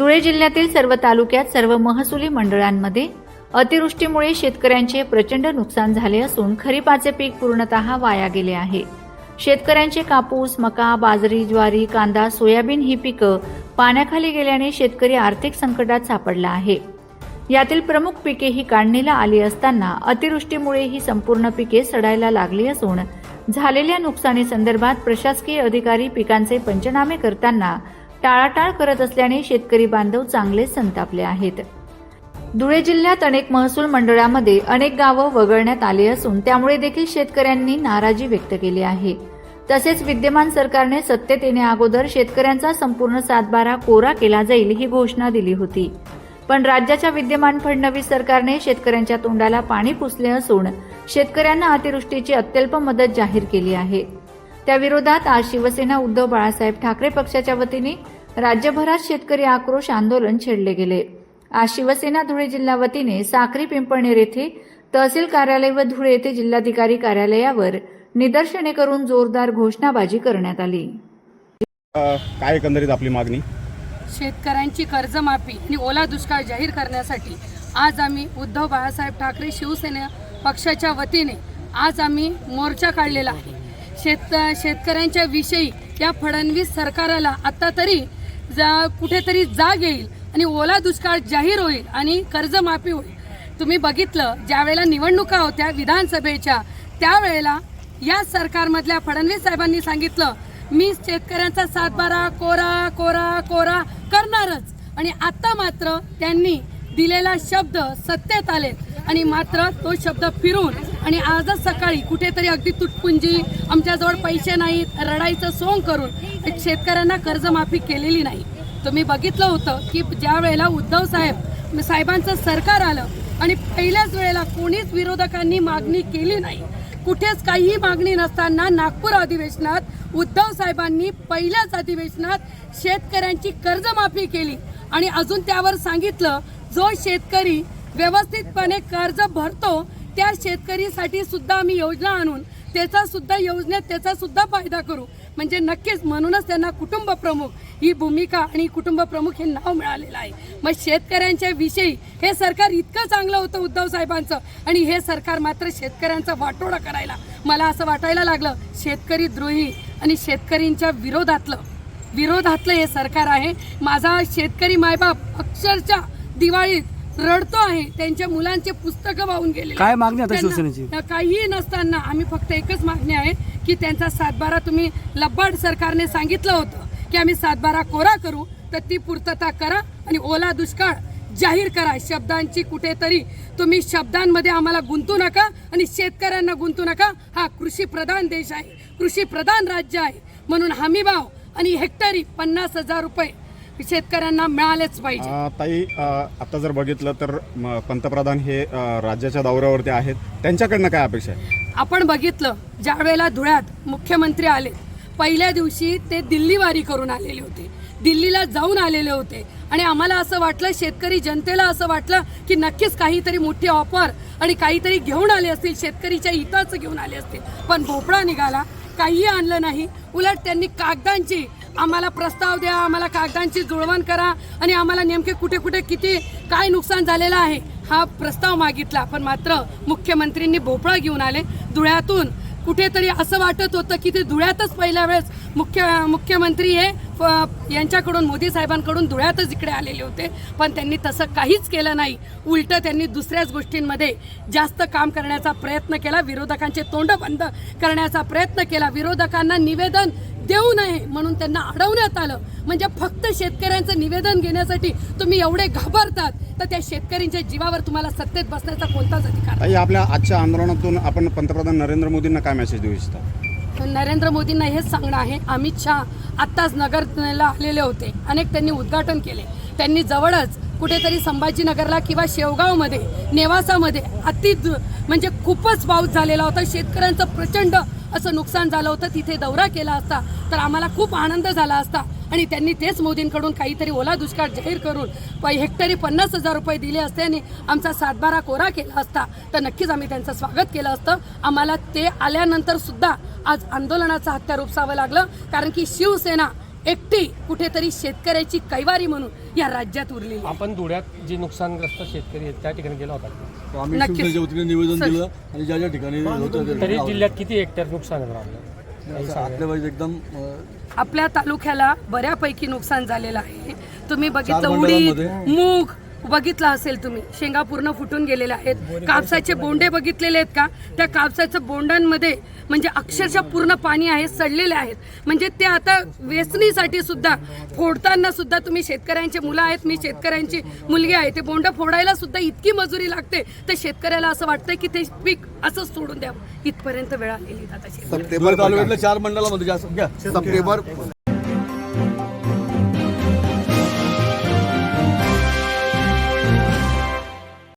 धुळे जिल्ह्यातील सर्व तालुक्यात सर्व महसुली मंडळांमध्ये अतिवृष्टीमुळे शेतकऱ्यांचे प्रचंड नुकसान झाले असून खरीपाचे पीक पूर्णतः वाया गेले आहे. शेतकऱ्यांचे कापूस मका बाजरी ज्वारी कांदा सोयाबीन ही पिकं पाण्याखाली गेल्याने शेतकरी आर्थिक संकटात सापडला आहे. यातील प्रमुख पिके ही काढणीला आली असताना अतिवृष्टीमुळे ही संपूर्ण पिके सडायला लागली असून झालेल्या नुकसानीसंदर्भात प्रशासकीय अधिकारी पिकांचे पंचनामे करताना टाळाटाळ करत असल्याने शेतकरी बांधव चांगले संतापले आहेत. धुळे जिल्ह्यात अनेक महसूल मंडळामध्ये अनेक गावं वगळण्यात आली असून त्यामुळे देखील शेतकऱ्यांनी नाराजी व्यक्त केली आहे. तसेच विद्यमान सरकारने सत्तेत येण्याअगोदर शेतकऱ्यांचा संपूर्ण सातबारा कोरा केला जाईल ही घोषणा दिली होती. पण राज्याच्या विद्यमान फडणवीस सरकारने शेतकऱ्यांच्या तोंडाला पाणी पुसले असून शेतकऱ्यांना अतिवृष्टीची अत्यल्प मदत जाहीर केली आहे. त्याविरोधात आज शिवसेना उद्धव बाळासाहेब ठाकरे पक्षाच्या वतीने राज्यभरात शेतकरी आक्रोश आंदोलन छेडले गेले. आज शिवसेना धुळे जिल्हा वतीने साक्री पिंपळनेर येथे तहसील कार्यालय व धुळे येथे जिल्हाधिकारी कार्यालयावर निदर्शने करून जोरदार घोषणाबाजी करण्यात आली. काय एकंदरीत आपली मागणी? शेतकऱ्यांची कर्जमाफी आणि ओला दुष्काळ जाहीर करण्यासाठी आज आम्ही उद्धव बाळासाहेब ठाकरे शिवसेना पक्षाच्या वतीने आज आम्ही मोर्चा काढलेला आहे. शेत शेतकऱ्यांच्या विषयी या फडणवीस सरकाराला आत्ता तरी जा कुठेतरी जाग येईल आणि ओला दुष्काळ जाहीर होईल आणि कर्जमाफी होईल. तुम्ही बघितलं ज्या वेळेला निवडणुका होत्या विधानसभेच्या त्यावेळेला या सरकारमधल्या फडणवीस साहेबांनी सांगितलं मी शेतकऱ्यांचा सातबारा कोरा कोरा कोरा करणारच. आणि आता मात्र त्यांनी दिलेला शब्द सत्तेत आले आणि मात्र तो शब्द फिरून आणि आजच सकाळी कुठेतरी अगदी तुटपुंजी आमच्याजवळ पैसे नाहीत रडायचं सोंग करून शेतकऱ्यांना कर्जमाफी केलेली नाही. तुम्ही बघितलं होतं की ज्या वेळेला उद्धव साहेब साहेबांचं सरकार आलं आणि पहिल्याच वेळेला कोणीच विरोधकांनी मागणी केली नाही. कुठेच काहीही मागणी नसताना नागपूर अधिवेशनात उद्धव साहेबांनी पहिल्याच अधिवेशनात शेतकऱ्यांची कर्जमाफी केली. आणि अजून त्यावर सांगितलं जो शेतकरी व्यवस्थितपणे कर्ज भरतो त्या शेतकरीसाठी सुद्धा आम्ही योजना आणून त्याचा सुद्धा योजनेत त्याचा सुद्धा फायदा करू. म्हणजे नक्कीच म्हणूनच त्यांना कुटुंब प्रमुख ही भूमिका आणि कुटुंब प्रमुख हे नाव मिळालेलं आहे. मग शेतकऱ्यांच्या विषयी हे सरकार इतकं चांगलं होतं उद्धव साहेबांचं आणि हे सरकार मात्र शेतकऱ्यांचा वाटोळा करायला मला असं वाटायला लागलं. शेतकरी द्रोही आणि शेतकरींच्या विरोधातलं विरोधातलं हे सरकार आहे. माझा शेतकरी मायबाप अक्षरशः दिवाळीत रडतो आहे. त्यांच्या मुलांचे पुस्तकं वाहून गेले काय मागणी आता शिवसेनेची? काहीही नसताना आम्ही फक्त एकच मागणी आहे की त्यांचा सातबारा तुम्ही लब्बाड सरकारने सांगितलं होतं की आम्ही सातबारा कोरा करू तर ती पूर्तता करा आणि ओला दुष्काळ जाहीर करा. शब्दांची कुठेतरी तुम्ही शब्दांमध्ये आम्हाला गुंतू नका आणि शेतकऱ्यांना गुंतू नका. हा कृषी प्रधान देश आहे कृषी प्रधान राज्य आहे. म्हणून हमी भाव आणि हेक्टरी पन्नास हजार रुपये शेतकऱ्यांना मिळालेच पाहिजे. अ, ताई अ, आता जर बघितलं तर म, पंतप्रधान हे अ, राज्याच्या दौऱ्यावरती आहेत. त्यांच्याकडनं काय अपेक्षा आहे? आपण बघितलं ज्या वेळेला धुळ्यात मुख्यमंत्री आले पहिल्या दिवशी ते दिल्लीवारी करून आलेले होते. दिल्लीला जाऊन आलेले होते. आणि आम्हाला असं वाटलं शेतकरी जनतेला असं वाटलं की नक्कीच काहीतरी मोठी ऑफर आणि काहीतरी घेऊन आले असतील शेतकरीच्या हिताचं घेऊन आले असतील. पण भोपळा निघाला काहीही आणलं नाही. उलट त्यांनी कागदांची आम्हाला प्रस्ताव द्या आम्हाला कागदांची जुळवण करा आणि आम्हाला नेमके कुठे कुठे किती काय नुकसान झालेलं आहे हा प्रस्ताव मागितला. पण मात्र मुख्यमंत्र्यांनी भोपळा घेऊन आले. धुळ्यातून कुठेतरी असं वाटत होतं की ते धुळ्यातच पहिल्या वेळेस मुख्य मुख्यमंत्री हे यांच्याकडून मोदी साहेबांकडून धुळ्यातच इकडे आलेले होते. पण त्यांनी तसं काहीच केलं नाही. उलटं त्यांनी दुसऱ्याच गोष्टींमध्ये जास्त काम करण्याचा प्रयत्न केला. विरोधकांचे तोंड बंद करण्याचा प्रयत्न केला. विरोधकांना निवेदन देऊ नये म्हणून त्यांना अडवण्यात आलं. म्हणजे फक्त शेतकऱ्यांचं निवेदन घेण्यासाठी तुम्ही एवढे घाबरतात तर त्या शेतकऱ्यांच्या जीवावर तुम्हाला सत्तेत बसण्याचा कोणताच अधिकार आपल्या आजच्या आंदोलनातून आपण पंतप्रधान नरेंद्र मोदींना काय मेसेज देऊ इच्छिता? नरेंद्र मोदींना हेच सांगणं आहे. अमित शहा आत्ताच नगरला आलेले होते. अनेक त्यांनी उद्घाटन केले. त्यांनी जवळच कुठेतरी संभाजीनगरला किंवा शेवगावमध्ये नेवासामध्ये अति म्हणजे खूपच पाऊस झालेला होता. शेतकऱ्यांचं प्रचंड असं नुकसान झालं होतं. तिथे दौरा केला असता. तर आम्हाला खूप आनंद झाला असता. आणि त्यांनी तेच मोदींकडून काहीतरी ओला दुष्काळ जाहीर करून हेक्टरी पन्नास हजार रुपये दिले असते आणि आमचा सातबारा कोरा केला असता. तर नक्कीच आम्ही त्यांचं स्वागत केलं असतं. आम्हाला ते आल्यानंतर सुद्धा आज आंदोलनाचं हत्यार उपसावं लागलं. कारण की शिवसेना एकटी कुठेतरी शेतकऱ्याची कैवारी म्हणून या राज्यात उरलेली आहे. आपण धुळ्यात जे नुकसानग्रस्त शेतकरी आहेत त्या ठिकाणी गेला होता. आम्ही निवेदन. दिलं आणि ज्या ज्या ठिकाणी तरी जिल्ह्यात किती हेक्टर नुकसान आहे एकदम आपल्या तालुक्याला बऱ्यापैकी नुकसान झालेलं आहे तुम्ही बघितलं उडीद. मूग बघितलं असेल तुम्ही. शेंगा पूर्ण फुटून गेलेल्या आहेत. कापसाचे बोंडे बघितलेले आहेत का? त्या कापसाच्या बोंडांमध्ये म्हणजे अक्षरशः पूर्ण पाणी आहे सडलेले आहेत. म्हणजे ते आता वेचणीसाठी सुद्धा फोडताना सुद्धा तुम्ही शेतकऱ्यांचे मुलं आहेत मी शेतकऱ्यांची मुलगी आहे ते बोंड फोडायला सुद्धा इतकी मजुरी लागते. तर शेतकऱ्याला असं वाटतं की ते पीक असंच सोडून द्यावं. इथपर्यंत वेळ आलेली आता तालुक्यातल्या चार मंडळामध्ये सप्टेंबर